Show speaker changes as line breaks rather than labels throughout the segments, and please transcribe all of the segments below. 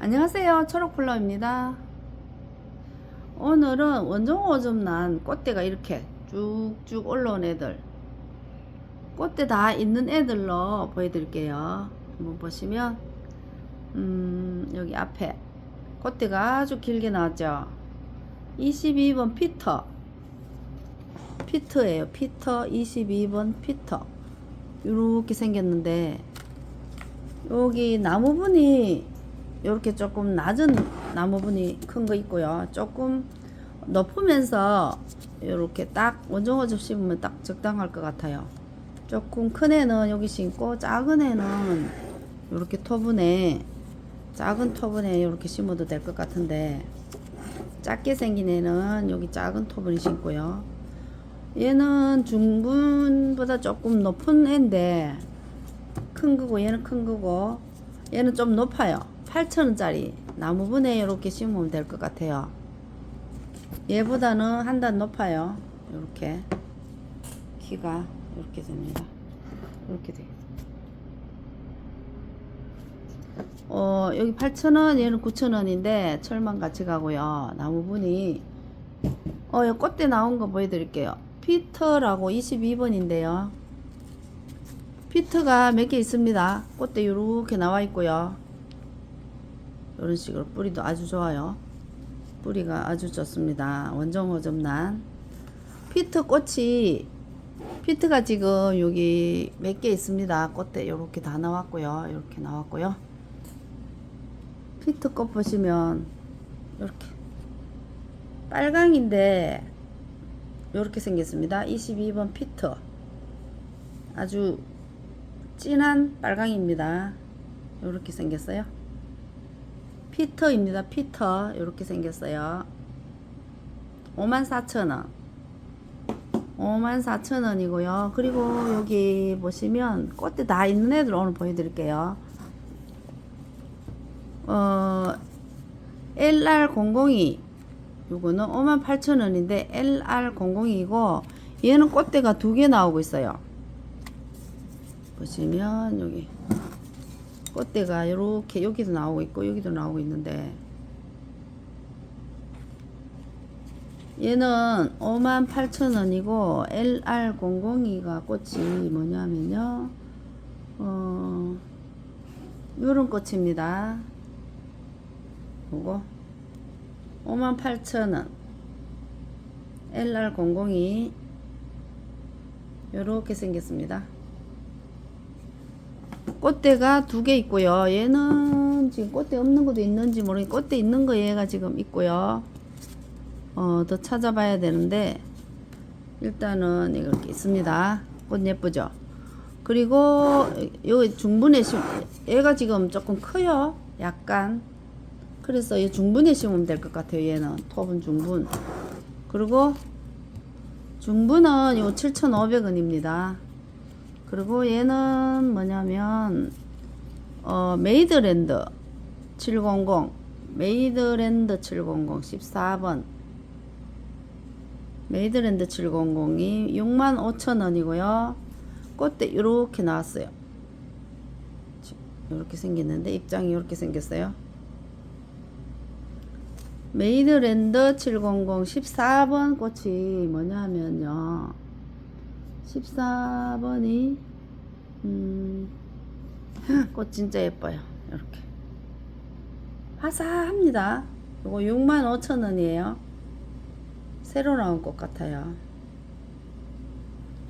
안녕하세요. 초록플라입니다. 오늘은 원종호 좀난 꽃대가 이렇게 쭉쭉 올라온 애들. 꽃대 다 있는 애들로 보여드릴게요. 한번 보시면 음 여기 앞에 꽃대가 아주 길게 나왔죠? 22번 피터. 피터예요 피터. 22번 피터. 이렇게 생겼는데 여기 나무분이 이렇게 조금 낮은 나무분이 큰 거 있고요. 조금 높으면서 이렇게 딱 원종어 접 심으면 딱 적당할 것 같아요. 조금 큰 애는 여기 심고 작은 애는 이렇게 토분에 작은 토분에 이렇게 심어도 될 것 같은데 작게 생긴 애는 여기 작은 토분에 심고요. 얘는 중분보다 조금 높은 애인데 큰 거고 얘는 큰 거고 얘는 좀 높아요. 8,000원짜리 나무분에 이렇게 심으면 될 것 같아요. 얘보다는 한 단 높아요. 이렇게 키가 이렇게 됩니다. 이렇게 돼요. 어, 여기 8,000원, 얘는 9,000원인데 철만 같이 가고요. 나무분이 어, 이 꽃대 나온 거 보여드릴게요. 피터라고 22번인데요. 피트가 몇 개 있습니다. 꽃대 이렇게 나와 있고요. 이런 식으로 뿌리도 아주 좋아요. 뿌리가 아주 좋습니다. 원종호접난 피트 꽃이 피트가 지금 여기 몇 개 있습니다. 꽃대 이렇게 다 나왔고요. 이렇게 나왔고요. 피트 꽃 보시면 이렇게 빨강인데 이렇게 생겼습니다. 22번 피트 아주 진한 빨강입니다. 이렇게 생겼어요. 피터입니다. 피터 이렇게 생겼어요. 54,000원 54,000원이고요. 그리고 여기 보시면 꽃대 다 있는 애들 오늘 보여드릴게요. 어, LR002 요거는 58,000원인데 LR002이고 얘는 꽃대가 두 개 나오고 있어요. 보시면 여기 꽃대가 이렇게 여기도 나오고 있고 여기도 나오고 있는데 얘는 58,000원이고 LR002가 꽃이 뭐냐면요. 어 요런 꽃입니다. 요거. 58,000원. LR002 요렇게 생겼습니다 꽃대가 두 개 있고요. 얘는 지금 꽃대 없는 것도 있는지 모르겠 꽃대 있는 거 얘가 지금 있고요. 어, 더 찾아봐야 되는데 일단은 이렇게 있습니다. 꽃 예쁘죠? 그리고 요 중분에 심 얘가 지금 조금 커요. 약간 그래서 이 중분에 심으면 될 것 같아요. 얘는 톱은 중분. 그리고 중분은 요 7,500원입니다. 그리고 얘는 뭐냐면 어 메이드랜드 700 메이드랜드 700 14번 메이드랜드 700이 65,000원이고요. 꽃대 이렇게 나왔어요. 이렇게 생겼는데 입장이 이렇게 생겼어요. 메이드랜드 700 14번 꽃이 뭐냐면요. 14번이 음, 꽃 진짜 예뻐요. 이렇게 화사합니다. 이거 65,000원이에요. 새로 나온 꽃 같아요.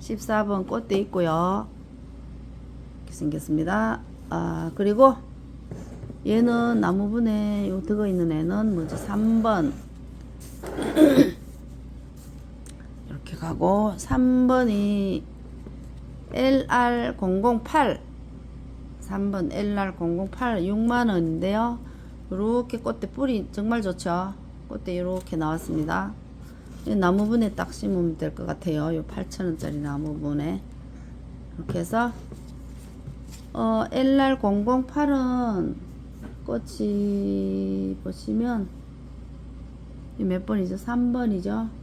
14번 꽃대 있고요. 이렇게 생겼습니다. 아, 그리고 얘는 나무분에 요 들어 있는 애는 뭐지? 3번. 가고 3번이 LR008 3번 LR008 6만원인데요. 이렇게 꽃대 뿌리 정말 좋죠. 꽃대 이렇게 나왔습니다. 이 나무분에 딱 심으면 될 것 같아요. 요 8천원짜리 나무분에. 이렇게 해서 어, LR008은 꽃이 보시면 몇 번이죠? 3번이죠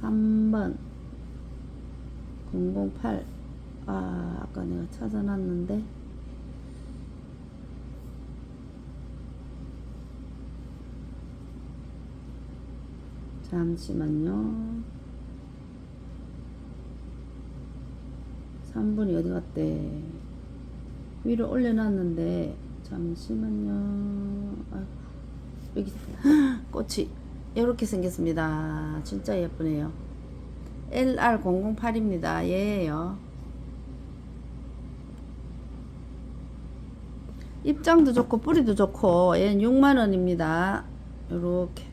3번. 008 아, 아까 내가 찾아놨는데. 잠시만요. 3분이 어디 갔대? 위로 올려놨는데. 잠시만요. 아, 여기 꽃이. 이렇게 생겼습니다. 진짜 예쁘네요. LR008입니다. 얘예요. 입장도 좋고 뿌리도 좋고 얘는 6만원입니다. 요렇게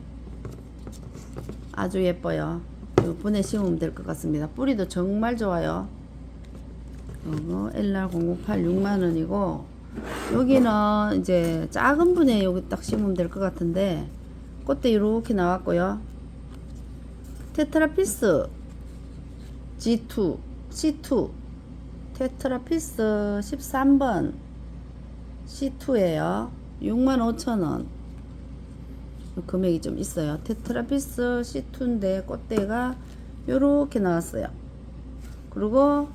아주 예뻐요. 요 분에 심으면 될 것 같습니다. 뿌리도 정말 좋아요. 요거 LR008 6만원이고 여기는 이제 작은 분에 여기 딱 심으면 될 것 같은데 꽃대 이렇게 나왔고요. 테트라피스 G2 C2 테트라피스 13번 C2에요. 65,000원. 금액이 좀 있어요. 테트라피스 C2인데 꽃대가 요렇게 나왔어요. 그리고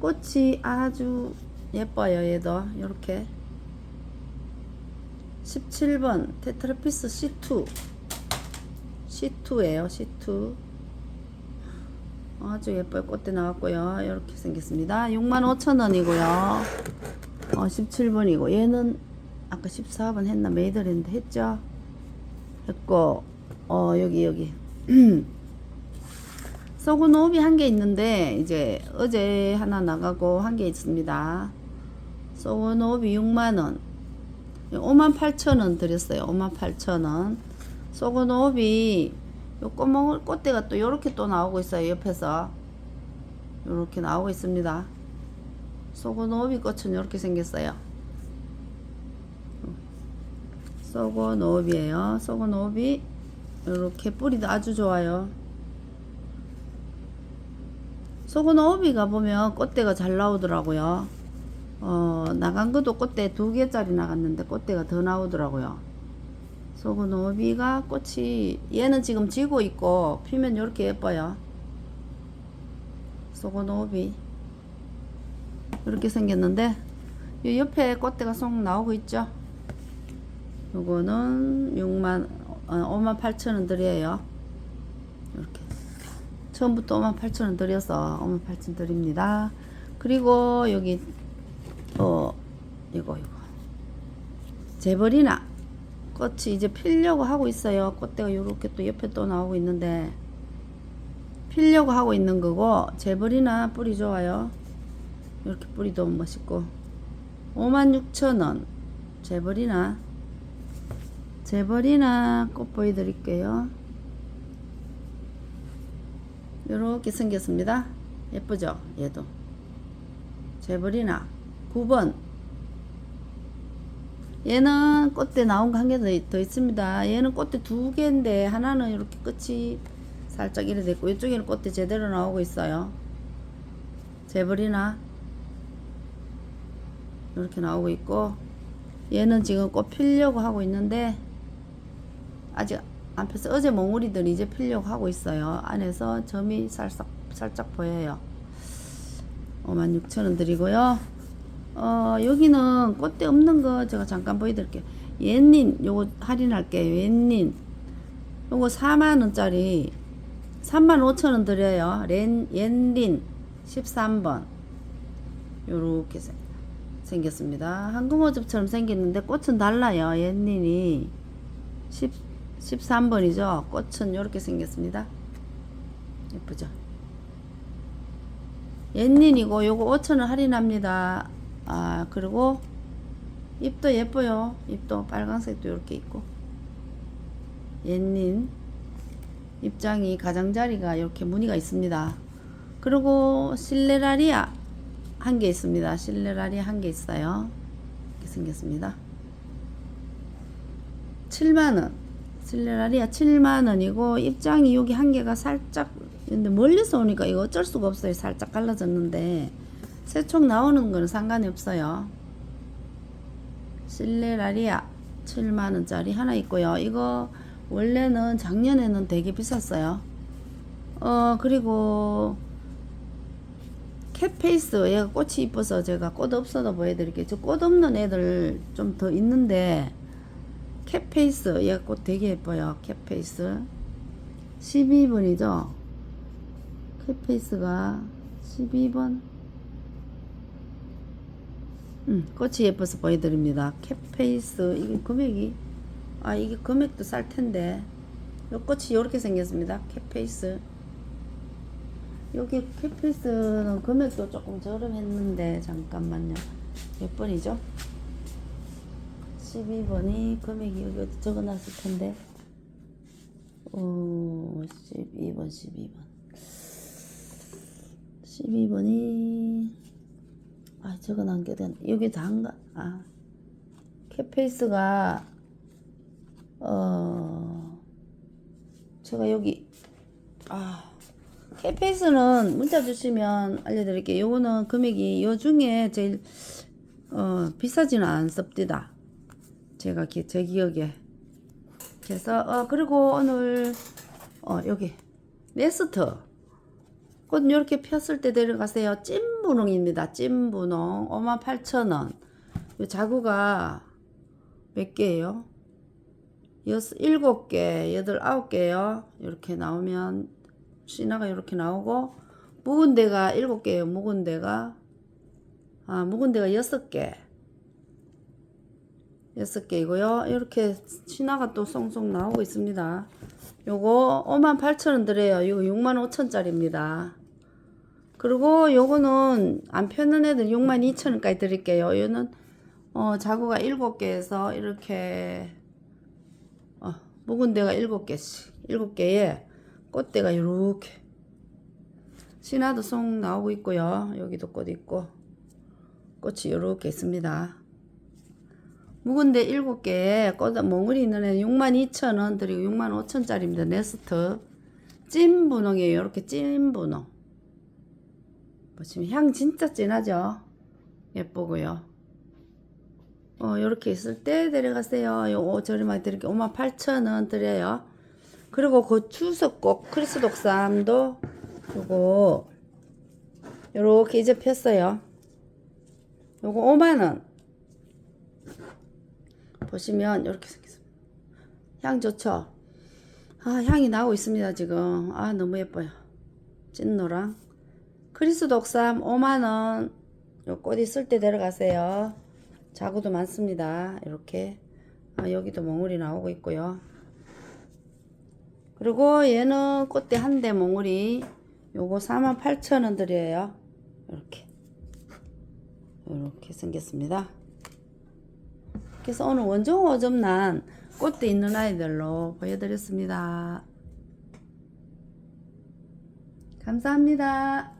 꽃이 아주 예뻐요. 얘도 요렇게 17번 테트라피스 C2 C2에요. C2 아주 예뻐요. 꽃대 나왔고요. 이렇게 생겼습니다. 65,000원이고요. 어, 17번이고 얘는 아까 14번 했나 메이드랜드 했죠? 했고 어 여기 여기 썩은 호흡이 한개 있는데 이제 어제 하나 나가고 한 개 있습니다. 썩은 호흡이 6만원 5만 8천원 드렸어요. 5만 8천원 썩은 호흡이 요 꼬멍 꽃대가 또 요렇게 또 나오고 있어요. 옆에서 요렇게 나오고 있습니다. 소고노비 꽃은 이렇게 생겼어요. 소고노비에요. 소고노비 이렇게 뿌리도 아주 좋아요. 소고노비가 보면 꽃대가 잘 나오더라고요. 어, 나간 것도 꽃대 두 개짜리 나갔는데 꽃대가 더 나오더라고요. 소고노비가 꽃이 얘는 지금 지고 있고 피면 이렇게 예뻐요. 소고노비 이렇게 생겼는데 이 옆에 꽃대가 쏙 나오고 있죠. 요거는 6만 어, 5만 8천 원 드려요. 이렇게. 처음부터 5만 8천 원 드려서 5만 8천 드립니다. 그리고 여기 어 이거 이거. 제벌이나 꽃이 이제 피려고 하고 있어요. 꽃대가 요렇게 또 옆에 또 나오고 있는데. 피려고 하고 있는 거고 제벌이나 뿌리 좋아요. 이렇게 뿌리도 멋있고. 56,000원. 재벌이나. 재벌이나 꽃 보여드릴게요. 이렇게 생겼습니다. 예쁘죠? 얘도. 재벌이나 9번. 얘는 꽃대 나온 거 한 개 더 있습니다. 얘는 꽃대 두 개인데 하나는 이렇게 끝이 살짝 이래 됐고 이쪽에는 꽃대 제대로 나오고 있어요. 재벌이나 이렇게 나오고 있고 얘는 지금 꽃 피려고 하고 있는데 아직 안 폈어. 어제 몽우리들이 이제 피려고 하고 있어요. 안에서 점이 살짝 살짝 보여요. 56,000원 드리고요 어 여기는 꽃대 없는 거 제가 잠깐 보여드릴게요 옌닌 요거 할인할게요 옌닌 요거 4만원짜리 35,000원 드려요 렌, 옌린 13번 요렇게 생- 생겼습니다. 황금어줍처럼 생겼는데 꽃은 달라요. 옛님이 10, 13번이죠. 꽃은 이렇게 생겼습니다. 예쁘죠? 옛닌이고 요거 5천원 할인합니다. 아 그리고 잎도 예뻐요. 잎도 빨간색도 이렇게 있고 옛닌 입장이 가장자리가 이렇게 무늬가 있습니다. 그리고 실레라리아 한 개 있습니다. 실레라리 한개 있어요. 이렇게 생겼습니다. 7만원. 실레라리아 7만원이고, 입장이 여기 한 개가 살짝, 근데 멀리서 오니까 이거 어쩔 수가 없어요. 살짝 갈라졌는데, 새총 나오는 거는 상관이 없어요. 실레라리아 7만원짜리 하나 있고요. 이거 원래는 작년에는 되게 비쌌어요. 어, 그리고, 캣페이스 얘가 꽃이 이뻐서 제가 꽃 없어도 보여드릴게요. 저 꽃 없는 애들 좀 더 있는데 캣페이스 얘가 꽃 되게 예뻐요. 캣페이스 12번이죠. 캣페이스가 12번. 음, 꽃이 예뻐서 보여드립니다. 캣페이스 이게 금액이 아 이게 금액도 쌀 텐데 요 꽃이 이렇게 생겼습니다. 캣페이스 여기 캣페이스는 금액도 조금 저렴했는데 잠깐만요. 몇 번이죠? 12번이 금액이 여기 어디 적어놨을 텐데 어 12번 12번 12번이 아게 어디 여기 다한가 아. 캣페이스가 어 제가 여기 아. 캣페이스는 문자 주시면 알려드릴게요. 요거는 금액이 요 중에 제일 어 비싸지는 않습니다. 제가 기, 제 기억에. 그래서 어 그리고 오늘 어 여기 네스트 꽃 이렇게 폈을 때 데려가세요. 찐분홍입니다. 찐분홍. 58,000원. 요 자구가 몇 개예요? 여섯 일곱 개 여덟 아홉 개요. 이렇게 나오면 신화가 이렇게 나오고 묵은 데가 일곱 개예요. 묵은 데가. 아 묵은 데가 여섯 개 여섯 개이고요. 이렇게 신화가 또 송송 나오고 있습니다. 요거 58,000원 드려요. 이거 65,000원짜리입니다. 그리고 요거는 안 펴는 애들 62,000원까지 드릴게요. 요는 어 자구가 7개에서 이렇게 어 묵은 데가 7개씩 7개에 꽃대가 이렇게 신화도 송 나오고 있고요. 여기도 꽃 있고 꽃이 이렇게 있습니다. 묵은데 7개에 꽃 몽울이 있는 애 62,000원 드리고 65,000원짜리입니다. 네스트. 찐 분홍이에요. 이렇게 찐 분홍. 보시면 향 진짜 진하죠? 예쁘고요. 어, 이렇게 있을 때 데려가세요. 요거 저렴하게 드릴게요. 58,000원 드려요. 그리고 그 추석꽃 크리스 독삼도 요거 요렇게 이제 폈어요. 요거 5만원. 보시면 이렇게 생겼습니다. 향 좋죠? 아, 향이 나오고 있습니다, 지금. 아, 너무 예뻐요. 찐노랑. 크리스 독삼 5만원. 요꽃 있을 때 데려가세요. 자구도 많습니다. 이렇게. 아, 여기도 몽울이 나오고 있고요. 그리고 얘는 꽃대 한 대 몽울이 요거 48,000원 드려요. 이렇게. 이렇게 생겼습니다. 그래서 오늘 원종 오점난 꽃대 있는 아이들로 보여드렸습니다. 감사합니다.